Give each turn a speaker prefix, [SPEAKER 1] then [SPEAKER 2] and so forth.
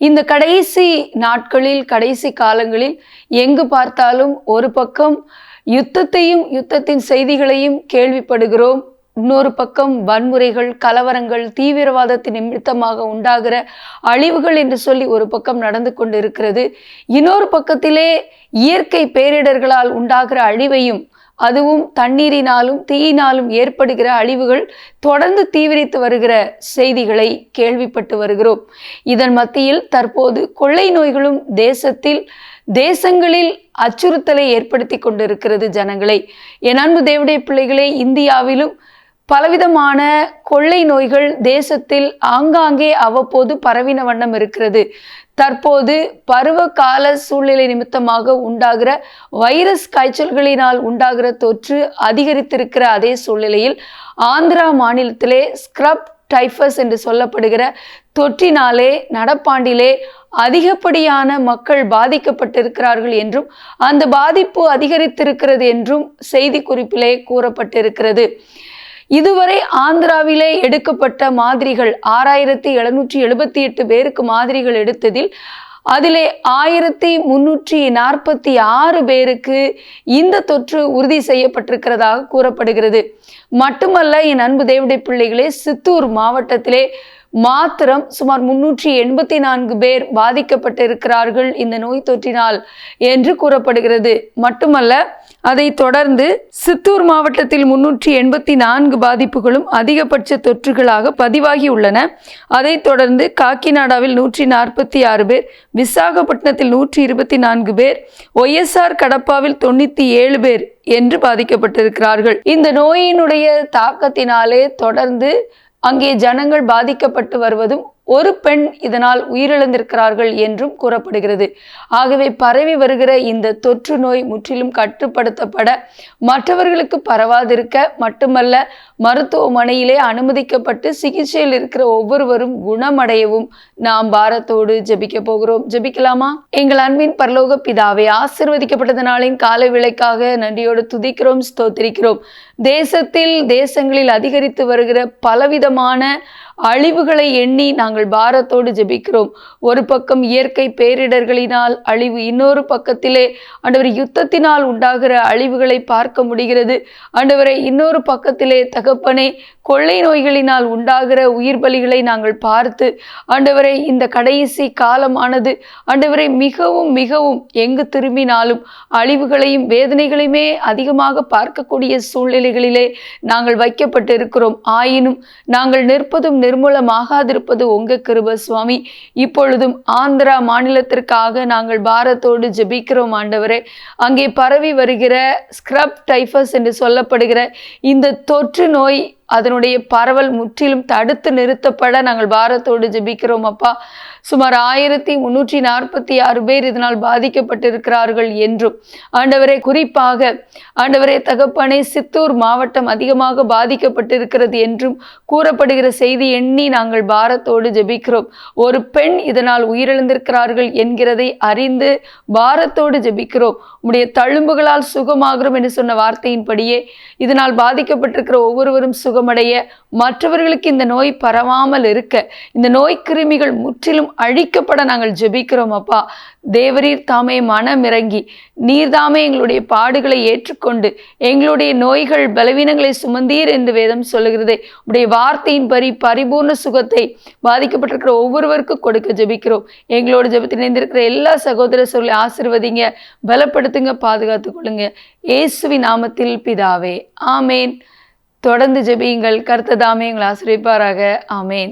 [SPEAKER 1] இந்த கடைசி நாட்களில் கடைசி காலங்களில் எங்கு பார்த்தாலும் ஒரு பக்கம் யுத்தத்தையும் யுத்தத்தின் செய்திகளையும் கேள்விப்படுகிறோம். இன்னொரு பக்கம் வன்முறைகள் கலவரங்கள் தீவிரவாதத்தின் நிமித்தமாக உண்டாகிற அழிவுகள் என்று சொல்லி ஒரு பக்கம் நடந்து கொண்டு இருக்கிறது இன்னொரு பக்கத்திலே இயற்கை பேரிடர்களால் உண்டாகிற அழிவையும் அதுவும் தண்ணீரினாலும் தீயினாலும் ஏற்படுகிற அழிவுகள் தொடர்ந்து தீவிரித்து வருகிற செய்திகளை கேள்விப்பட்டு வருகிறோம். இதன் மத்தியில் தற்போது கொள்ளை நோய்களும் தேசத்தில் தேசங்களில் அச்சுறுத்தலை ஏற்படுத்தி கொண்டிருக்கிறது ஜனங்களை. என் அன்பு தேவடைய பிள்ளைகளே இந்தியாவிலும் பலவிதமான கொள்ளை நோய்கள் தேசத்தில் ஆங்காங்கே அவ்வப்போது பரவின வண்ணம் இருக்கிறது. தற்போது பருவ கால சூழ்நிலை நிமித்தமாக உண்டாகிற வைரஸ் காய்ச்சல்களினால் உண்டாகிற தொற்று அதிகரித்திருக்கிற அதே சூழ்நிலையில் ஆந்திரா மாநிலத்திலே ஸ்க்ரப் டைஃபஸ் என்று சொல்லப்படுகிற தொற்றினாலே நடப்பாண்டிலே அதிகப்படியான மக்கள் பாதிக்கப்பட்டிருக்கிறார்கள் என்றும் அந்த பாதிப்பு அதிகரித்திருக்கிறது என்றும் செய்தி குறிப்பிலே கூறப்பட்டிருக்கிறது. இதுவரை ஆந்திராவிலே எடுக்கப்பட்ட மாதிரிகள் ஆறாயிரத்தி எழுநூற்றி எழுபத்தி எட்டு பேருக்கு மாதிரிகள் எடுத்ததில் அதிலே ஆயிரத்தி முன்னூற்றி நாற்பத்தி ஆறு பேருக்கு இந்த தொற்று உறுதி செய்யப்பட்டிருக்கிறதாக கூறப்படுகிறது. மட்டுமல்ல என் அன்பு தேவடைய பிள்ளைகளே சித்தூர் மாவட்டத்திலே மாத்திரம் சுமார் முன்னூற்றி எண்பத்தி நான்கு பேர் பாதிக்கப்பட்டிருக்கிறார்கள் இந்த நோய் தொற்றினால் என்று கூறப்படுகிறது. மட்டுமல்ல அதை தொடர்ந்து சித்தூர் மாவட்டத்தில் முன்னூற்றி எண்பத்தி நான்கு பாதிப்புகளும் அதிகபட்ச தொற்றுகளாக பதிவாகி உள்ளன. அதைத் தொடர்ந்து காக்கிநாடாவில் நூற்றி நாற்பத்தி ஆறு பேர் விசாகப்பட்டினத்தில் நூற்றி இருபத்தி நான்கு பேர் ஒய்எஸ்ஆர் கடப்பாவில் தொண்ணூற்றி ஏழு பேர் என்று பாதிக்கப்பட்டிருக்கிறார்கள். இந்த நோயினுடைய தாக்கத்தினாலே தொடர்ந்து அங்கே ஜனங்கள் பாதிக்கப்பட்டு வருவதும் ஒரு பெண் இதனால் உயிரிழந்திருக்கிறார்கள் என்றும் கூறப்படுகிறது. ஆகவே பரவி வருகிற இந்த தொற்று நோய் முற்றிலும் கட்டுப்படுத்தப்பட மற்றவர்களுக்கு பரவாதிருக்க மட்டுமல்ல மருத்துவமனையிலே அனுமதிக்கப்பட்டு சிகிச்சையில் இருக்கிற ஒவ்வொருவரும் குணமடையவும் நாம் பாரத்தோடு ஜெபிக்க போகிறோம். ஜெபிக்கலாமா? எங்கள் அன்பின் பரலோக பிதாவை ஆசிர்வதிக்கப்பட்டது நாளின் காலை விலைக்காக நன்றியோடு துதிக்கிறோம் ஸ்தோத்திரிக்கிறோம். தேசத்தில் தேசங்களில் அதிகரித்து வருகிற பலவிதமான அழிவுகளை எண்ணி நாங்கள் நாங்கள் பாரத்தோடு ஜெபிக்கிறோம். ஒரு பக்கம் இயற்கை பேரிடர்களினால் அழிவு இன்னொரு பக்கத்திலே ஆண்டவர் யுத்தத்தினால் உண்டாகிற அழிவுகளை பார்க்க முடிகிறது. ஆண்டவரை இன்னொரு பக்கத்திலே தகப்பனே கொள்ளை நோய்களினால் உண்டாகிற உயிர் பலிகளை நாங்கள் பார்த்து ஆண்டவரை இந்த கடைசி காலமானது ஆண்டவரை மிகவும் மிகவும் எங்கு திரும்பினாலும் அழிவுகளையும் வேதனைகளையுமே அதிகமாக பார்க்கக்கூடிய சூழ்நிலைகளிலே நாங்கள் வைக்கப்பட்டிருக்கிறோம். ஆயினும் நாங்கள் நிற்பதும் நிர்மூலமாகாதிருப்பது உங்கள் தங்க கிருப சுவாமி இப்பொழுதும் ஆந்திரா மாநிலத்திற்காக நாங்கள் பாரத்தோடு ஜெபிக்கிறோம் ஆண்டவரே. அங்கே பரவி வருகிற ஸ்க்ரப் டைஃபஸ் என்று சொல்லப்படுகிற இந்த தொற்று நோய் அதனுடைய பரவல் முற்றிலும் தடுத்து நிறுத்தப்பட நாங்கள் பாரத்தோடு ஜெபிக்கிறோம் அப்பா. சுமார் ஆயிரத்தி முன்னூற்றி நாற்பத்தி ஆறு பேர் இதனால் பாதிக்கப்பட்டிருக்கிறார்கள் என்றும் ஆண்டவரே குறிப்பாக ஆண்டவரே தகப்பனை சித்தூர் மாவட்டம் அதிகமாக பாதிக்கப்பட்டிருக்கிறது என்றும் கூறப்படுகிற செய்தி எண்ணி நாங்கள் பாரத்தோடு ஜெபிக்கிறோம். ஒரு பெண் இதனால் உயிரிழந்திருக்கிறார்கள் என்கிறதை அறிந்து பாரத்தோடு ஜெபிக்கிறோம். உடைய தழும்புகளால் சுகமாகிறோம் என்று சொன்ன வார்த்தையின்படியே இதனால் பாதிக்கப்பட்டிருக்கிற ஒவ்வொருவரும் சுக சுகமடைய. மற்றவர்களுக்கு இந்த நோய் பரவாமல் இருக்க இந்த நோய் கிருமிகள் முற்றிலும் அழிக்கப்பட நாங்கள் ஜெபிக்கிறோம் அப்பா. தேவரீர் தாமே மனமிறங்கி நீர்தாமே எங்களுடைய பாடுகளை ஏற்றுக்கொண்டு எங்களுடைய நோய்கள் பலவீனங்களை சுமந்தீர் என்று வேதம் சொல்லுகிறதே. உடைய வார்த்தையின் பரி பரிபூர்ண சுகத்தை பாதிக்கப்பட்டிருக்கிற ஒவ்வொருவருக்கும் கொடுக்க ஜெபிக்கிறோம். எங்களோட ஜெபத்தில் இணைந்திருக்கிற எல்லா சகோதர சொல்லி ஆசிர்வதிங்க பலப்படுத்துங்க பாதுகாத்துக் கொள்ளுங்க. இயேசுவி நாமத்தில் பிதாவே ஆமேன். தொடர்ந்து ஜெபியுங்கள். கர்த்ததாமே எங்களை ஆசிரியப்பாராக ஆமேன்.